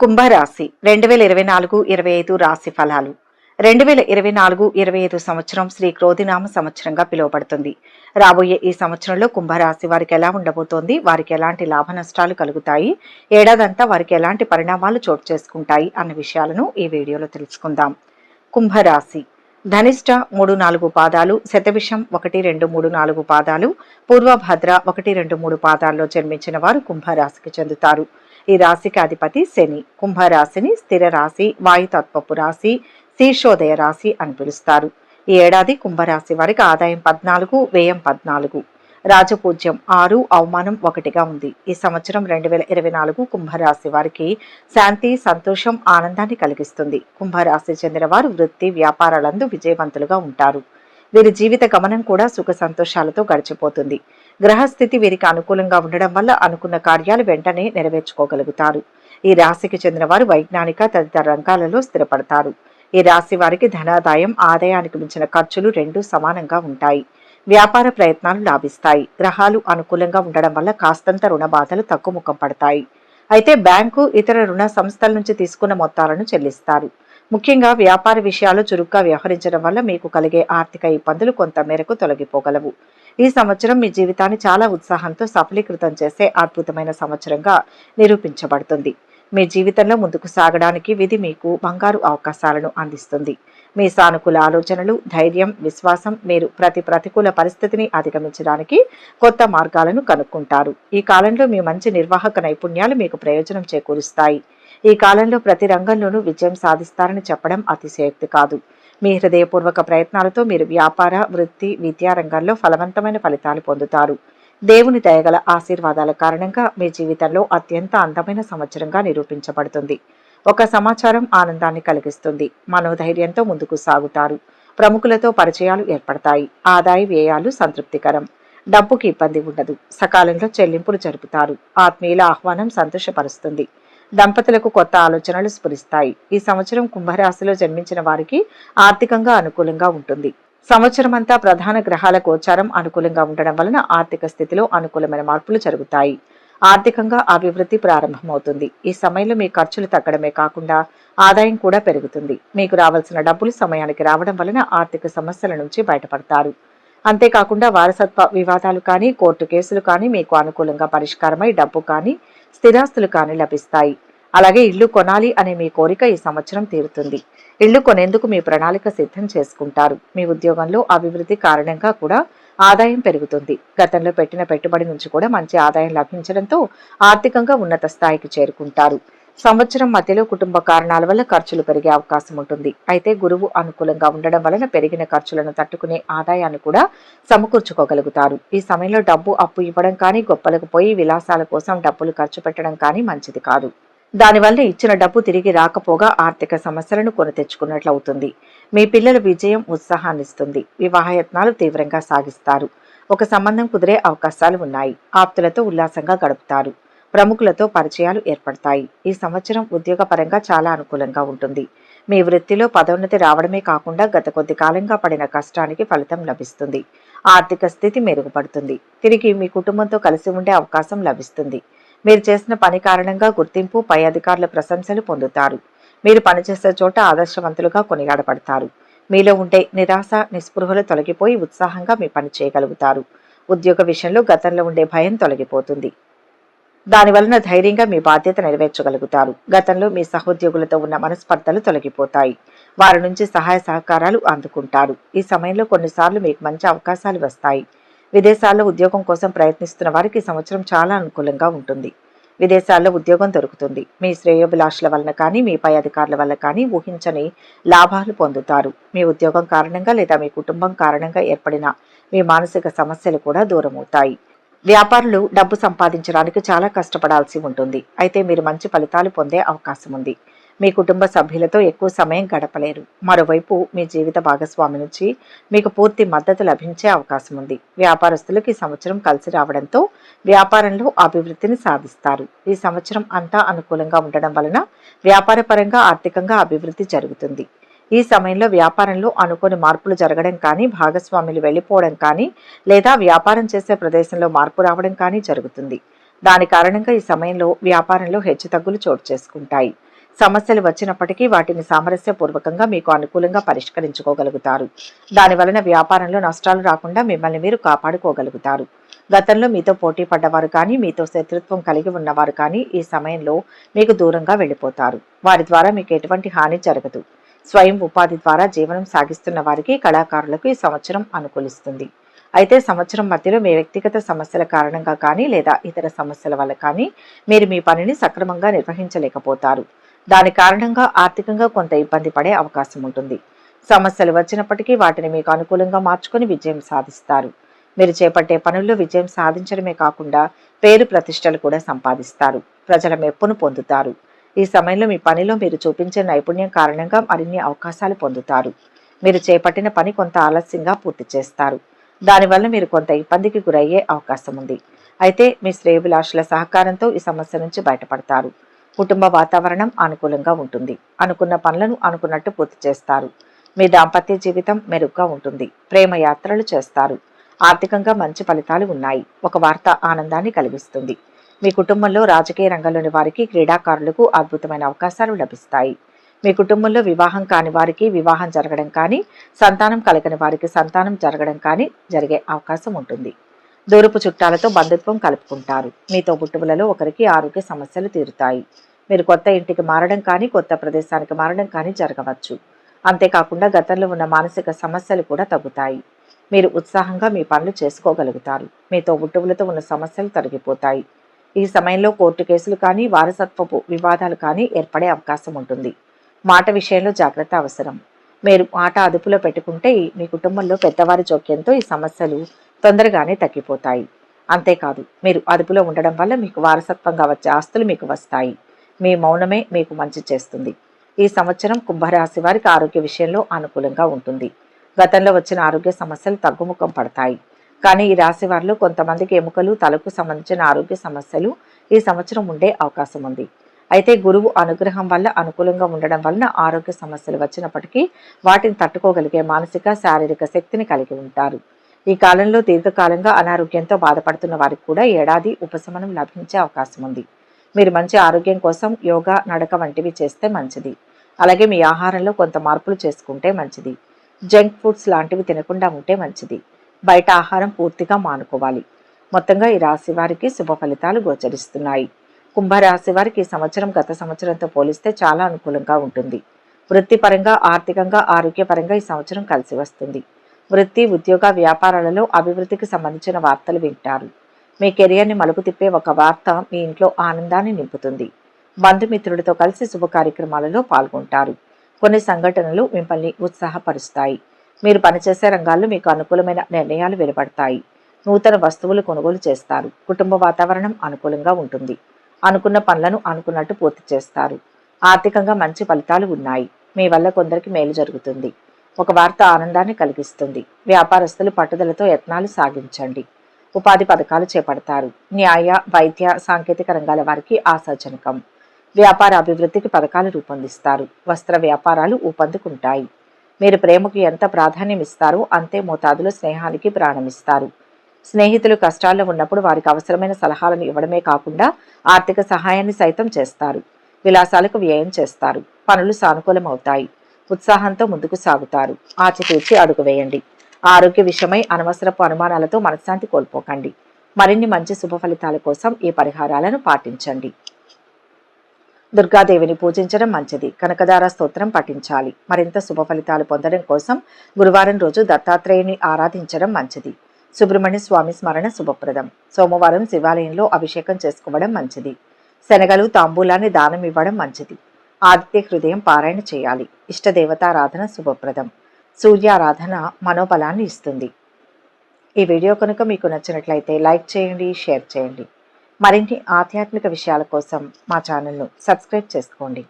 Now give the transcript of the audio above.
కుంభరాశి రెండు వేల ఇరవై నాలుగు ఇరవై ఐదు రాశి ఫలాలు. రెండు వేల ఇరవై నాలుగు ఇరవై ఐదు సంవత్సరం శ్రీ క్రోధినామ సంవత్సరంగా పిలువబడుతుంది. రాబోయే ఈ సంవత్సరంలో కుంభరాశి వారికి ఎలా ఉండబోతోంది? వారికి ఎలాంటి లాభ నష్టాలు కలుగుతాయి? ఏడాదంతా వారికి ఎలాంటి పరిణామాలు చోటు చేసుకుంటాయి? అన్న విషయాలను ఈ వీడియోలో తెలుసుకుందాం. కుంభరాశి ధనిష్ట మూడు నాలుగు పాదాలు శతవిషం ఒకటి రెండు మూడు నాలుగు పాదాలు పూర్వభద్ర ఒకటి రెండు మూడు పాదాల్లో జన్మించిన వారు కుంభరాశికి చెందుతారు. ఈ రాశికి అధిపతి శని. కుంభరాశిని స్థిర రాశి వాయుతత్వపు రాశి శీర్షోదయ రాశి అని పిలుస్తారు. ఈ ఏడాది కుంభరాశి వారికి ఆదాయం పద్నాలుగు వ్యయం పద్నాలుగు. రాజపూజ్యం ఆరు అవమానం ఒకటిగా ఉంది. ఈ సంవత్సరం రెండు వేల ఇరవై నాలుగు కుంభరాశి వారికి శాంతి సంతోషం ఆనందాన్ని కలిగిస్తుంది. కుంభరాశి చెందిన వారు వృత్తి వ్యాపారాలందు విజయవంతులుగా ఉంటారు. వీరి జీవిత గమనం కూడా సుఖ సంతోషాలతో గడిచిపోతుంది. గ్రహస్థితి వీరికి అనుకూలంగా ఉండడం వల్ల అనుకున్న కార్యాలు వెంటనే నెరవేర్చుకోగలుగుతారు. ఈ రాశికి చెందిన వారు వైజ్ఞానిక తదితర రంగాలలో స్థిరపడతారు. ఈ రాశి వారికి ధనాదాయం ఆదాయానికి మించిన ఖర్చులు రెండూ సమానంగా ఉంటాయి. వ్యాపార ప్రయత్నాలు లాభిస్తాయి. గ్రహాలు అనుకూలంగా ఉండడం వల్ల కాస్తంత రుణ బాధలు తగ్గుముఖం పడతాయి. అయితే బ్యాంకు ఇతర రుణ సంస్థల నుంచి తీసుకున్న మొత్తాలను చెల్లిస్తారు. ముఖ్యంగా వ్యాపార విషయాలు చురుగ్గా వ్యవహరించడం వల్ల మీకు కలిగే ఆర్థిక ఇబ్బందులు కొంత మేరకు తొలగిపోగలవు. ఈ సంవత్సరం మీ జీవితాన్ని చాలా ఉత్సాహంతో సఫలీకృతం చేసే అద్భుతమైన సంవత్సరంగా నిరూపించబడుతుంది. మీ జీవితంలో ముందుకు సాగడానికి విధి మీకు బంగారు అవకాశాలను అందిస్తుంది. మీ సానుకూల ఆలోచనలు ధైర్యం విశ్వాసం మీరు ప్రతి ప్రతికూల పరిస్థితిని అధిగమించడానికి కొత్త మార్గాలను కనుక్కుంటారు. ఈ కాలంలో మీ మంచి నిర్వాహక నైపుణ్యాలు మీకు ప్రయోజనం చేకూరుస్తాయి. ఈ కాలంలో ప్రతి రంగంలోనూ విజయం సాధిస్తారని చెప్పడం అతిశయోక్తి కాదు. మీ హృదయపూర్వక ప్రయత్నాలతో మీరు వ్యాపార వృత్తి విద్యా రంగాల్లో ఫలవంతమైన ఫలితాలు పొందుతారు. దేవుని దయగల ఆశీర్వాదాల కారణంగా మీ జీవితంలో అత్యంత అందమైన సంవత్సరంగా నిరూపించబడుతుంది. ఒక సమాచారం ఆనందాన్ని కలిగిస్తుంది. మనోధైర్యంతో ముందుకు సాగుతారు. ప్రముఖులతో పరిచయాలు ఏర్పడతాయి. ఆదాయ వ్యయాలు సంతృప్తికరం. డబ్బుకి ఇబ్బంది ఉండదు. సకాలంలో చెల్లింపులు జరుపుతారు. ఆత్మీయుల ఆహ్వానం సంతోషపరుస్తుంది. దంపతులకు కొత్త ఆలోచనలు స్ఫురిస్తాయి. ఈ సంవత్సరం కుంభరాశిలో జన్మించిన వారికి ఆర్థికంగా అనుకూలంగా ఉంటుంది. సంవత్సరం అంతా ప్రధాన గ్రహాల గోచారం అనుకూలంగా ఉండడం వలన ఆర్థిక స్థితిలో అనుకూలమైన మార్పులు జరుగుతాయి. ఆర్థికంగా అభివృద్ధి ప్రారంభమవుతుంది. ఈ సమయంలో మీ ఖర్చులు తగ్గడమే కాకుండా ఆదాయం కూడా పెరుగుతుంది. మీకు రావాల్సిన డబ్బులు సమయానికి రావడం వలన ఆర్థిక సమస్యల నుంచి బయటపడతారు. అంతేకాకుండా వారసత్వ వివాదాలు కానీ కోర్టు కేసులు కానీ మీకు అనుకూలంగా పరిష్కారమై డబ్బు కానీ స్థిరాస్తులు కానీ లభిస్తాయి. అలాగే ఇల్లు కొనాలి అనే మీ కోరిక ఈ సంవత్సరం తీరుతుంది. ఇల్లు కొనేందుకు మీ ప్రణాళిక సిద్ధం చేసుకుంటారు. మీ ఉద్యోగంలో అభివృద్ధి కారణంగా కూడా ఆదాయం పెరుగుతుంది. గతంలో పెట్టిన పెట్టుబడి నుంచి కూడా మంచి ఆదాయం లభించడంతో ఆర్థికంగా ఉన్నత స్థాయికి చేరుకుంటారు. సంవత్సరం మధ్యలో కుటుంబ కారణాల వల్ల ఖర్చులు పెరిగే అవకాశం ఉంటుంది. అయితే గురువు అనుకూలంగా ఉండడం వలన పెరిగిన ఖర్చులను తట్టుకునే ఆదాయాన్ని కూడా సమకూర్చుకోగలుగుతారు. ఈ సమయంలో డబ్బు అప్పు ఇవ్వడం కానీ గొప్పలకు పోయి విలాసాల కోసం డబ్బులు ఖర్చు పెట్టడం కానీ మంచిది కాదు. దానివల్ల ఇచ్చిన డబ్బు తిరిగి రాకపోగా ఆర్థిక సమస్యలను కొని తెచ్చుకున్నట్లవుతుంది. మీ పిల్లల విజయం ఉత్సాహాన్నిస్తుంది. వివాహయత్నాలు తీవ్రంగా సాగిస్తారు. ఒక సంబంధం కుదిరే అవకాశాలు ఉన్నాయి. ఆప్తులతో ఉల్లాసంగా గడుపుతారు. ప్రముఖులతో పరిచయాలు ఏర్పడతాయి. ఈ సంవత్సరం ఉద్యోగపరంగా చాలా అనుకూలంగా ఉంటుంది. మీ వృత్తిలో పదోన్నతి రావడమే కాకుండా గత కొద్ది కాలంగా పడిన కష్టానికి ఫలితం లభిస్తుంది. ఆర్థిక స్థితి మెరుగుపడుతుంది. తిరిగి మీ కుటుంబంతో కలిసి ఉండే అవకాశం లభిస్తుంది. మీరు చేసిన పని కారణంగా గుర్తింపు పై అధికారుల ప్రశంసలు పొందుతారు. మీరు పనిచేసే చోట ఆదర్శవంతులుగా కొనియాడబడతారు. మీలో ఉండే నిరాశ నిస్పృహలు తొలగిపోయి ఉత్సాహంగా మీ పని చేయగలుగుతారు. ఉద్యోగ విషయంలో గతంలో ఉండే భయం తొలగిపోతుంది. దాని వలన ధైర్యంగా మీ బాధ్యత నెరవేర్చగలుగుతారు. గతంలో మీ సహోద్యోగులతో ఉన్న మనస్పర్ధలు తొలగిపోతాయి. వారి నుంచి సహాయ సహకారాలు అందుకుంటారు. ఈ సమయంలో కొన్నిసార్లు మీకు మంచి అవకాశాలు వస్తాయి. విదేశాల్లో ఉద్యోగం కోసం ప్రయత్నిస్తున్న వారికి సంవత్సరం చాలా అనుకూలంగా ఉంటుంది. విదేశాల్లో ఉద్యోగం దొరుకుతుంది. మీ శ్రేయోభిలాషుల వలన కానీ మీ పై అధికారుల వల్ల కానీ ఊహించని లాభాలు పొందుతారు. మీ ఉద్యోగం కారణంగా లేదా మీ కుటుంబం కారణంగా ఏర్పడిన మీ మానసిక సమస్యలు కూడా దూరమవుతాయి. వ్యాపారులు డబ్బు సంపాదించడానికి చాలా కష్టపడాల్సి ఉంటుంది. అయితే మీరు మంచి ఫలితాలు పొందే అవకాశం ఉంది. మీ కుటుంబ సభ్యులతో ఎక్కువ సమయం గడపలేరు. మరోవైపు మీ జీవిత భాగస్వామి నుంచి మీకు పూర్తి మద్దతు లభించే అవకాశం ఉంది. వ్యాపారస్తులకు ఈ సంవత్సరం కలిసి రావడంతో వ్యాపారంలో అభివృద్ధిని సాధిస్తారు. ఈ సంవత్సరం అంతా అనుకూలంగా ఉండడం వలన వ్యాపారపరంగా ఆర్థికంగా అభివృద్ధి జరుగుతుంది. ఈ సమయంలో వ్యాపారంలో అనుకోని మార్పులు జరగడం కానీ భాగస్వాములు వెళ్ళిపోవడం కానీ లేదా వ్యాపారం చేసే ప్రదేశంలో మార్పు రావడం కానీ జరుగుతుంది. దాని కారణంగా ఈ సమయంలో వ్యాపారంలో హెచ్చుతగ్గులు చోటు చేసుకుంటాయి. సమస్యలు వచ్చినప్పటికీ వాటిని సామరస్యపూర్వకంగా మీకు అనుకూలంగా పరిష్కరించుకోగలుగుతారు. దాని వలన వ్యాపారంలో నష్టాలు రాకుండా మిమ్మల్ని మీరు కాపాడుకోగలుగుతారు. గతంలో మీతో పోటీ పడ్డవారు కానీ మీతో శత్రుత్వం కలిగి ఉన్నవారు కానీ ఈ సమయంలో మీకు దూరంగా వెళ్ళిపోతారు. వారి ద్వారా మీకు ఎటువంటి హాని జరగదు. స్వయం ఉపాధి ద్వారా జీవనం సాగిస్తున్న వారికి కళాకారులకు ఈ సంవత్సరం అనుకూలిస్తుంది. అయితే సంవత్సరం మధ్యలో మీ వ్యక్తిగత సమస్యల కారణంగా కానీ లేదా ఇతర సమస్యల వల్ల కానీ మీరు మీ పనిని సక్రమంగా నిర్వహించలేకపోతారు. దాని కారణంగా ఆర్థికంగా కొంత ఇబ్బంది పడే అవకాశం ఉంటుంది. సమస్యలు వచ్చినప్పటికీ వాటిని మీకు అనుకూలంగా మార్చుకొని విజయం సాధిస్తారు. మీరు చేపట్టే పనుల్లో విజయం సాధించడమే కాకుండా పేరు ప్రతిష్టలు కూడా సంపాదిస్తారు. ప్రజల మెప్పును పొందుతారు. ఈ సమయంలో మీ పనిలో మీరు చూపించే నైపుణ్యం కారణంగా మరిన్ని అవకాశాలు పొందుతారు. మీరు చేపట్టిన పని కొంత ఆలస్యంగా పూర్తి చేస్తారు. దానివల్ల మీరు కొంత ఇబ్బందికి గురయ్యే అవకాశం ఉంది. అయితే మీ శ్రేయభిలాషుల సహకారంతో ఈ సమస్య నుంచి బయటపడతారు. కుటుంబ వాతావరణం అనుకూలంగా ఉంటుంది. అనుకున్న పనులను అనుకున్నట్టు పూర్తి చేస్తారు. మీ దాంపత్య జీవితం మెరుగ్గా ఉంటుంది. ప్రేమ యాత్రలు చేస్తారు. ఆర్థికంగా మంచి ఫలితాలు ఉన్నాయి. ఒక వార్త ఆనందాన్ని కలిగిస్తుంది. మీ కుటుంబంలో రాజకీయ రంగంలోని వారికి క్రీడాకారులకు అద్భుతమైన అవకాశాలు లభిస్తాయి. మీ కుటుంబంలో వివాహం కాని వారికి వివాహం జరగడం కానీ సంతానం కలగని వారికి సంతానం జరగడం కానీ జరిగే అవకాశం ఉంటుంది. దూరపు చుట్టాలతో బంధుత్వం కలుపుకుంటారు. మీతో పుట్టువులలో ఒకరికి ఆరోగ్య సమస్యలు తీరుతాయి. మీరు కొత్త ఇంటికి మారడం కానీ కొత్త ప్రదేశానికి మారడం కానీ జరగవచ్చు. అంతేకాకుండా గతంలో ఉన్న మానసిక సమస్యలు కూడా తగ్గుతాయి. మీరు ఉత్సాహంగా మీ పనులు చేసుకోగలుగుతారు. మీతో ఉట్టువులతో ఉన్న సమస్యలు తొలగిపోతాయి. ఈ సమయంలో కోర్టు కేసులు కానీ వారసత్వపు వివాదాలు కానీ ఏర్పడే అవకాశం ఉంటుంది. మాట విషయంలో జాగ్రత్త అవసరం. మీరు మాట అదుపులో పెట్టుకుంటే మీ కుటుంబంలో పెద్దవారి జోక్యంతో ఈ సమస్యలు తొందరగానే తగ్గిపోతాయి. అంతేకాదు మీరు అదుపులో ఉండడం వల్ల మీకు వారసత్వంగా వచ్చే ఆస్తులు మీకు వస్తాయి. మీ మౌనమే మీకు మంచి చేస్తుంది. ఈ సంవత్సరం కుంభరాశి వారికి ఆరోగ్య విషయంలో అనుకూలంగా ఉంటుంది. గతంలో వచ్చిన ఆరోగ్య సమస్యలు తగ్గుముఖం పడతాయి. కానీ ఈ రాశి వారిలో కొంతమందికి ఎముకలు తలకు సంబంధించిన ఆరోగ్య సమస్యలు ఈ సంవత్సరం ఉండే అవకాశం ఉంది. అయితే గురువు అనుగ్రహం వల్ల అనుకూలంగా ఉండడం వలన ఆరోగ్య సమస్యలు వచ్చినప్పటికీ వాటిని తట్టుకోగలిగే మానసిక శారీరక శక్తిని కలిగి ఉంటారు. ఈ కాలంలో దీర్ఘకాలంగా అనారోగ్యంతో బాధపడుతున్న వారికి కూడా ఏడాది ఉపశమనం లభించే అవకాశం ఉంది. మీరు మంచి ఆరోగ్యం కోసం యోగా నడక వంటివి చేస్తే మంచిది. అలాగే మీ ఆహారంలో కొంత మార్పులు చేసుకుంటే మంచిది. జంక్ ఫుడ్స్ లాంటివి తినకుండా ఉంటే మంచిది. బయట ఆహారం పూర్తిగా మానుకోవాలి. మొత్తంగా ఈ రాశి వారికి శుభ ఫలితాలు గోచరిస్తున్నాయి. కుంభరాశి వారికి ఈ సంవత్సరం గత సంవత్సరంతో పోలిస్తే చాలా అనుకూలంగా ఉంటుంది. వృత్తిపరంగా ఆర్థికంగా ఆరోగ్యపరంగా ఈ సంవత్సరం కలిసి వస్తుంది. వృత్తి ఉద్యోగ వ్యాపారాలలో అభివృద్ధికి సంబంధించిన వార్తలు వింటారు. మీ కెరియర్ని మలుపు తిప్పే ఒక వార్త మీ ఇంట్లో ఆనందాన్ని నింపుతుంది. బంధుమిత్రుడితో కలిసి శుభ కార్యక్రమాలలో పాల్గొంటారు. కొన్ని సంఘటనలు మిమ్మల్ని ఉత్సాహపరుస్తాయి. మీరు పనిచేసే రంగాల్లో మీకు అనుకూలమైన నిర్ణయాలు వెలువడతాయి. నూతన వస్తువులు కొనుగోలు చేస్తారు. కుటుంబ వాతావరణం అనుకూలంగా ఉంటుంది. అనుకున్న పనులను అనుకున్నట్టు పూర్తి చేస్తారు. ఆర్థికంగా మంచి ఫలితాలు ఉన్నాయి. మీ వల్ల కొందరికి మేలు జరుగుతుంది. ఒక వార్త ఆనందాన్ని కలిగిస్తుంది. వ్యాపారస్తులు పట్టుదలతో యత్నాలు సాగించండి. ఉపాధి పథకాలు చేపడతారు. న్యాయ వైద్య సాంకేతిక రంగాల వారికి ఆశాజనకం. వ్యాపార అభివృద్ధికి పథకాలు రూపొందిస్తారు. వస్త్ర వ్యాపారాలు ఊపందుకుంటాయి. మీరు ప్రేమకు ఎంత ప్రాధాన్యం ఇస్తారో అంతే మోతాదులో స్నేహానికి ప్రాణమిస్తారు. స్నేహితులు కష్టాల్లో ఉన్నప్పుడు వారికి అవసరమైన సలహాలను ఇవ్వడమే కాకుండా ఆర్థిక సహాయాన్ని సైతం చేస్తారు. విలాసాలకు వ్యయం చేస్తారు. పనులు సానుకూలమవుతాయి. ఉత్సాహంతో ముందుకు సాగుతారు. ఆచితూచి అడుగు వేయండి. ఆరోగ్య విషయమై అనవసరపు అనుమానాలతో మనశ్శాంతి కోల్పోకండి. మరిన్ని మంచి శుభ ఫలితాల కోసం ఈ పరిహారాలను పాటించండి. దుర్గాదేవిని పూజించడం మంచిది. కనకదార స్తోత్రం పఠించాలి. మరింత శుభ ఫలితాలు పొందడం కోసం గురువారం రోజు దత్తాత్రేయుని ఆరాధించడం మంచిది. సుబ్రహ్మణ్య స్వామి స్మరణ శుభప్రదం. సోమవారం శివాలయంలో అభిషేకం చేసుకోవడం మంచిది. శనగలు తాంబూలాన్ని దానం ఇవ్వడం మంచిది. ఆదిత్య హృదయం పారాయణ చేయాలి. ఇష్టదేవతారాధన శుభప్రదం. సూర్యారాధన మనోబలాన్ని ఇస్తుంది. ఈ వీడియో కనుక మీకు నచ్చినట్లయితే లైక్ చేయండి షేర్ చేయండి. మరిన్ని ఆధ్యాత్మిక విషయాల కోసం మా ఛానల్ను సబ్స్క్రైబ్ చేసుకోండి.